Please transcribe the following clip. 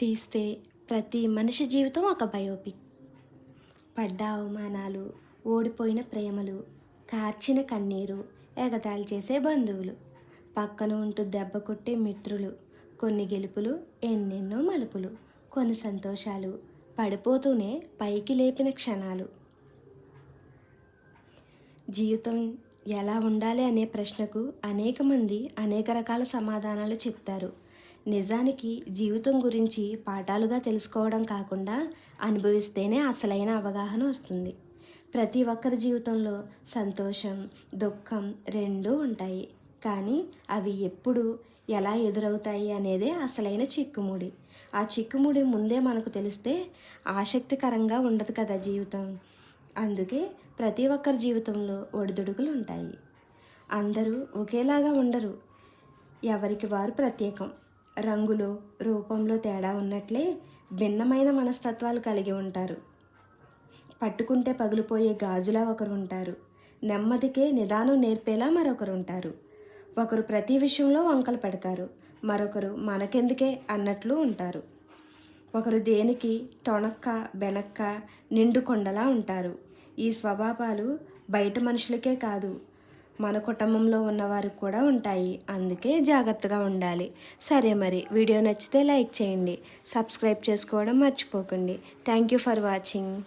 తీస్తే ప్రతి మనిషి జీవితం ఒక బయోపిక్. పడ్డ అవమానాలు ఓడిపోయిన ప్రేమలు కార్చిన కన్నీరు ఎగతాళి చేసే బంధువులు పక్కన ఉంటూ దెబ్బ కొట్టే మిత్రులు కొన్ని గెలుపులు ఎన్నెన్నో మలుపులు కొన్ని సంతోషాలు పడిపోతూనే పైకి లేపిన క్షణాలు. జీవితం ఎలా ఉండాలి అనే ప్రశ్నకు అనేక మంది అనేక రకాల సమాధానాలు చెప్తారు. నిజానికి జీవితం గురించి పాఠాలుగా తెలుసుకోవడం కాకుండా అనుభవిస్తేనే అసలైన అవగాహన వస్తుంది. ప్రతి ఒక్కరి జీవితంలో సంతోషం దుఃఖం రెండూ ఉంటాయి. కానీ అవి ఎప్పుడు ఎలా ఎదురవుతాయి అనేదే అసలైన చిక్కుముడి. ఆ చిక్కుముడి ముందే మనకు తెలిస్తే ఆసక్తికరంగా ఉండదు కదా జీవితం. అందుకే ప్రతి ఒక్కరి జీవితంలో ఒడిదుడుకులు ఉంటాయి. అందరూ ఒకేలాగా ఉండరు. ఎవరికి వారు ప్రత్యేకం. రంగులో రూపంలో తేడా ఉన్నట్లే భిన్నమైన మనస్తత్వాలు కలిగి ఉంటారు. పట్టుకుంటే పగిలిపోయే గాజులా ఒకరు ఉంటారు నెమ్మదికే నిదానం నేర్పేలా మరొకరు ఉంటారు ఒకరు ప్రతి విషయంలో వంకలు పెడతారు. మరొకరు మనకెందుకే అన్నట్లు ఉంటారు. ఒకరు దేనికి తొణక్క బెనక్క నిండు కొండలా ఉంటారు. ఈ స్వభావాలు బయట మనుషులకే కాదు మన కుటుంబంలో ఉన్నవారికి కూడా ఉంటాయి. అందుకే జాగ్రత్తగా ఉండాలి. సరే మరి వీడియో నచ్చితే లైక్ చేయండి. సబ్స్క్రైబ్ చేసుకోవడం మర్చిపోకండి. Thank you for watching.